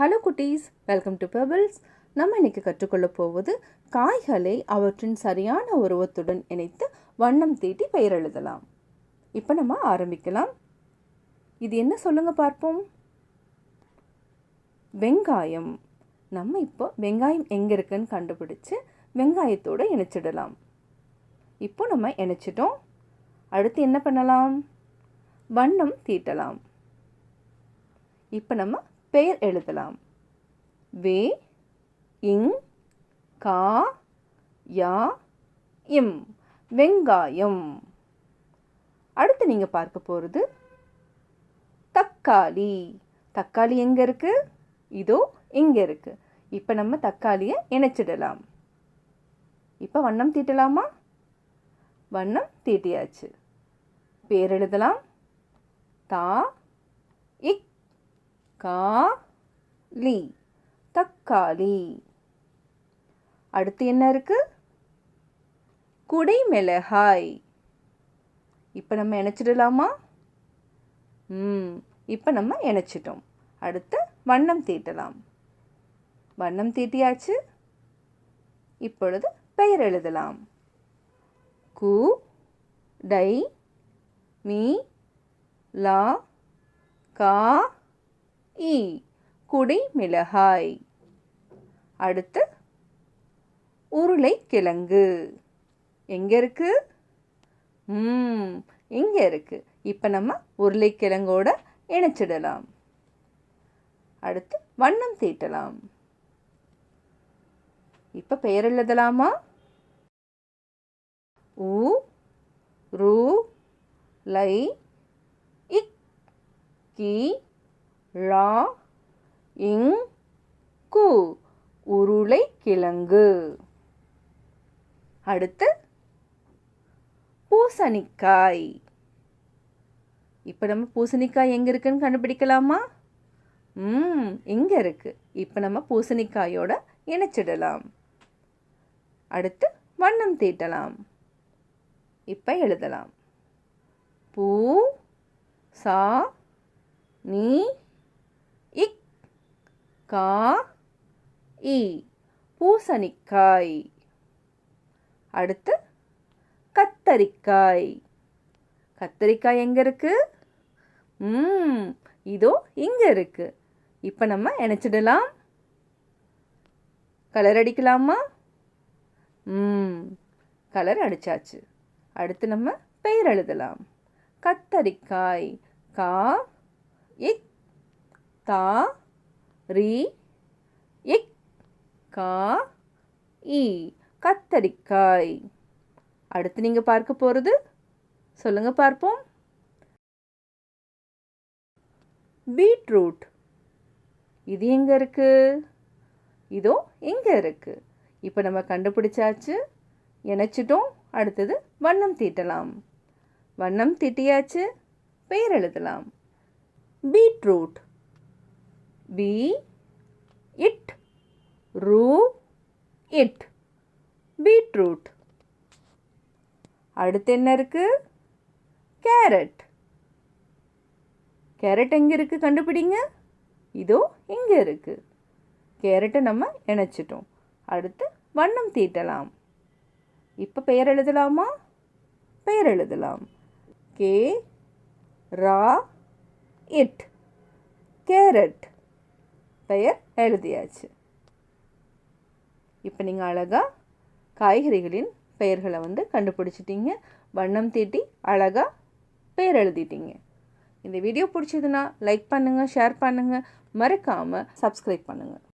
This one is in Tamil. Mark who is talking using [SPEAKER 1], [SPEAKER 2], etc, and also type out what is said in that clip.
[SPEAKER 1] ஹலோ குட்டீஸ். வெல்கம் டு பெபிள்ஸ் நம்ம இன்னைக்கு கற்றுக்கொள்ளப் போவது காய்களை அவற்றின் சரியான உருவத்துடன் இணைத்து வண்ணம் தீட்டி பெயர் எழுதலாம். இப்போ நம்ம ஆரம்பிக்கலாம். இது என்ன சொல்லுங்கள் பார்ப்போம். வெங்காயம். நம்ம இப்போ வெங்காயம் எங்கே இருக்குன்னு கண்டுபிடிச்சு வெங்காயத்தோடு இணைச்சிடலாம். இப்போ நம்ம இணைச்சிட்டோம். அடுத்து என்ன பண்ணலாம்? வண்ணம் தீட்டலாம். இப்போ நம்ம பெயர் எழுதலாம். வே இங் கா யா இம் வெங்காயம். அடுத்து நீங்கள் பார்க்க போகிறது தக்காளி. தக்காளி எங்கே இருக்குது இதோ இங்கே இருக்குது இப்போ நம்ம தக்காளியை இணைச்சிடலாம். இப்போ வண்ணம் தீட்டலாமா? வண்ணம் தீட்டியாச்சு. பேர் எழுதலாம். தா இக் கா லி தக்காளி. அடுத்து என்ன இருக்கு? குடை மிளகாய் இப்போ நம்ம இணைச்சிடலாமா? ம் இப்போ நம்ம இணைச்சிட்டோம். அடுத்து வண்ணம் தீட்டலாம். வண்ணம் தீட்டியாச்சு. இப்பொழுது பெயர் எழுதலாம். கு டை மீ லா கா இ குடை மிளகாய். அடுத்து உருளைக்கிழங்கு எங்கே இருக்கு? ம் இங்கே இருக்கு. இப்போ நம்ம உருளைக்கிழங்கோட இணைச்சிடலாம். அடுத்து வண்ணம் தீட்டலாம். இப்போ பெயர் எழுதலாமா? உ ரு லை இக் கி ழா இங் கு உருளைக்கிழங்கு. அடுத்து பூசணிக்காய். இப்போ நம்ம பூசணிக்காய் எங்கே இருக்குன்னு கண்டுபிடிக்கலாமா? ம் இங்கே இருக்குது இப்போ நம்ம பூசணிக்காயோட இணைச்சிடலாம். அடுத்து வண்ணம் தீட்டலாம். இப்போ எழுதலாம். பூ சா நீ கா இ பூசணிக்காய். அடுத்து கத்தரிக்காய். கத்தரிக்காய் எங்கே இருக்கு? ம் இதோ இங்கே இருக்கு. இப்போ நம்ம இணைச்சிடலாம். கலர் அடிக்கலாமா? ம் கலர் அடிச்சாச்சு. அடுத்து நம்ம பெயர் எழுதலாம். கத்தரிக்காய் கா இ தா ரி இக் கா இ கத்தரிக்காய். அடுத்து நீங்கள் பார்க்க போகிறது சொல்லுங்கள் பார்ப்போம். பீட்ரூட். இது எங்கே இருக்குது இதோ எங்கே இருக்குது இப்போ நம்ம கண்டுபிடிச்சாச்சு இணைச்சிட்டோம். அடுத்தது வண்ணம் தீட்டலாம். வண்ணம் தீட்டியாச்சு பெயர் எழுதலாம். பீட்ரூட். பி இட் ரூ இட் பீட்ரூட் அடுத்து என்ன இருக்கு? கேரட் கேரட் எங்கே இருக்குது கண்டுபிடிங்க? இதோ இங்கே இருக்குது கேரட்டை நம்ம இணைச்சிட்டோம். அடுத்து வண்ணம் தீட்டலாம். இப்போ பெயர் எழுதலாமா? பெயர் எழுதலாம். கே ரா இட் கேரட் பெயர் எழுதியாச்சு. இப்போ நீங்கள் அழகாக காய்கறிகளின் பெயர்களை வந்து கண்டுபிடிச்சிட்டிங்க. வண்ணம் தீட்டி அழகாக பெயர் எழுதிட்டீங்க. இந்த வீடியோ பிடிச்சதுன்னா லைக் பண்ணுங்கள் ஷேர் பண்ணுங்கள் மறக்காமல் சப்ஸ்கிரைப் பண்ணுங்கள்